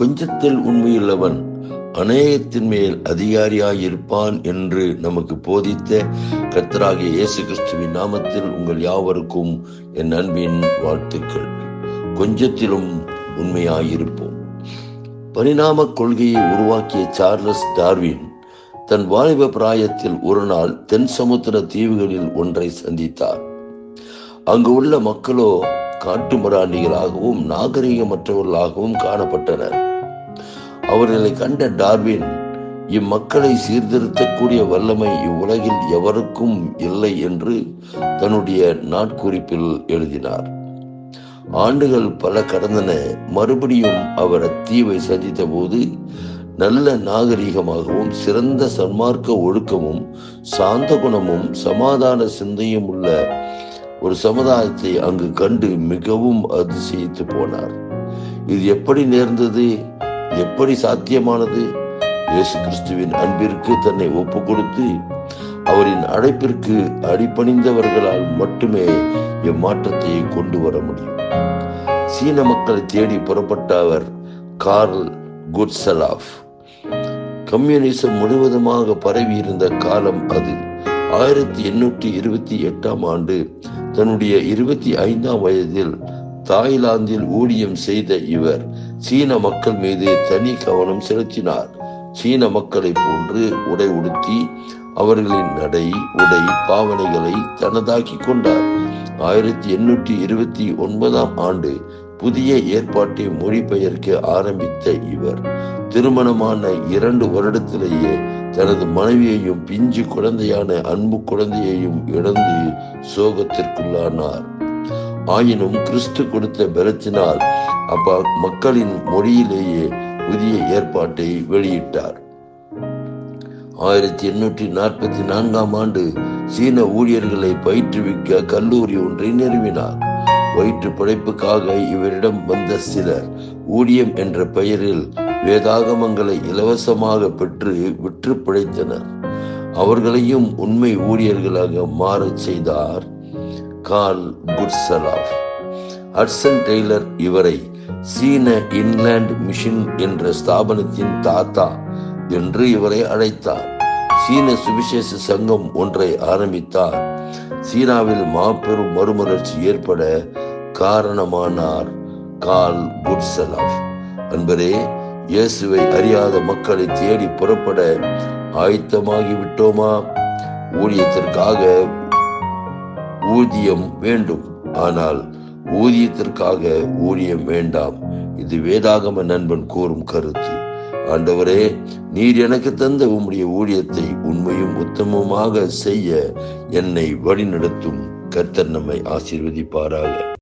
கொஞ்சத்தில் உண்மையுள்ளவன் அநேகத்தின் மேல் அதிகாரியாயிருப்பான் என்று நமக்கு போதித்த கர்த்தராகிய இயேசு கிறிஸ்துவின் நாமத்தில் உங்கள் யாவருக்கும் என் அன்பின் வாழ்த்துக்கள். கொஞ்சத்திலும் உண்மையாயிருப்போம். பரிணாம கொள்கையை உருவாக்கிய சார்லஸ் டார்வின் தன் வாலிப பிராயத்தில் ஒரு நாள் தென் சமுத்திர தீவுகளில் ஒன்றை சந்தித்தார். அங்கு உள்ள மக்களோ காட்டுமிராண்டிகளாகவும் நாகரிகமற்றவர்களாகவும் காணப்பட்டனர். அவர்களை கண்ட டார்வின் இம்மக்களை சீர்திருத்தக்கூடிய வல்லமை இவ்வுலகில் எவருக்கும் இல்லை என்று தன்னுடைய நாட்குறிப்பில் எழுதினார். ஆண்டுகள் பல கடந்தன மறுபடியும் அவர் அத்தீவை சந்தித்த போது நல்ல நாகரிகமாகவும் சிறந்த சன்மார்க்க ஒழுக்கமும் சாந்த குணமும் சமாதான சிந்தையும் உள்ள ஒரு சமுதாயத்தை அங்கு கண்டு மிகவும் அதிசயித்து போனார். இது எப்படி நேர்ந்தது? எப்படி சாத்தியமானது? இயேசு கிறிஸ்துவின் அன்பிற்கு தன்னை ஒப்பு கொடுத்து அவரின் அழைப்பிற்கு அடிபணிந்தவர்களால் மட்டுமே இம்மாற்றத்தை கொண்டு வர முடியும். சீன மக்களை தேடி புறப்பட்ட அவர் கார்ல் குட்சலாஃப். கம்யூனிசம் முழுவதுமாக பரவி இருந்த காலம் அது. ஆயிரத்தி எண்ணூற்றி இருபத்தி எட்டாம் ஆண்டு தன்னுடைய இருபத்தி ஐந்தாம் வயதில் தாய்லாந்தில் ஊழியம் செய்த இவர் சீன மக்கள் மீது தனி கவனம் செலுத்தினார். சீன மக்களை போன்று உடை உடுத்தி அவர்களின் நடை உடை பாவனைகளை தனதாக்கி கொண்டார். ஆயிரத்தி எண்ணூற்றி இருபத்தி ஒன்பதாம் ஆண்டு புதிய ஏற்பாட்டை மொழிபெயர்க்க ஆரம்பித்த இவர் திருமணமான இரண்டு வருடத்திலேயே தனது மனைவியையும் பிஞ்சு குழந்தையான அன்பு குழந்தையையும் இழந்து சோகத்திற்குள்ளானார். ஆயினும் கிறிஸ்து கொடுத்த பலத்தினால் அப்ப மக்களின் மொழியிலேயே புதிய ஏற்பாட்டை வெளியிட்டார். ஆயிரத்தி எண்ணூற்றி நாற்பத்தி நான்காம் ஆண்டு சீன ஊழியர்களை பயிற்றுவிக்க கல்லூரி ஒன்றை நிறுவினார். வயிற்று பிழைப்புக்காக இவரிடம் வந்த சிலர் ஊழியம் என்ற பெயரில் வேதாகமங்களை இலவசமாக பெற்று விற்று பிழைத்தனர். அவர்களையும் உண்மை ஊழியர்களாக மாறச் செய்தார் கால் குட்சலாஃப். ஹட்சன் டெய்லர் இவரை சீன இன்லாண்ட் மிஷன் என்ற ஸ்தாபனத்தின் தாத்தா என்று இவரை அழைத்தார். சீன சுவிசேஷ சங்கம் ஒன்றை ஆரம்பித்தார். சீனாவில் மாபெரும் மறுமலர்ச்சி ஏற்பட காரணமானார். கால் குட்சலாஃப் அன்பரே இயேசுவை அறியாத மக்களை தேடி புறப்பட ஆயத்தமாகி விட்டோமா? ஊழியத்திற்காக ஊதியம் வேண்டும். ஆனால் ஊதியத்திற்காக ஊழியம் வேண்டாம். இது வேதாகம நண்பன் கூறும் கருத்து. ஆண்டவரே நீர் எனக்கு தந்த உம்முடைய ஊழியத்தை உண்மையும் உத்தமமாக செய்ய என்னை வழிநடத்தும். கர்த்தர் நம்மை ஆசீர்வதிப்பாராக.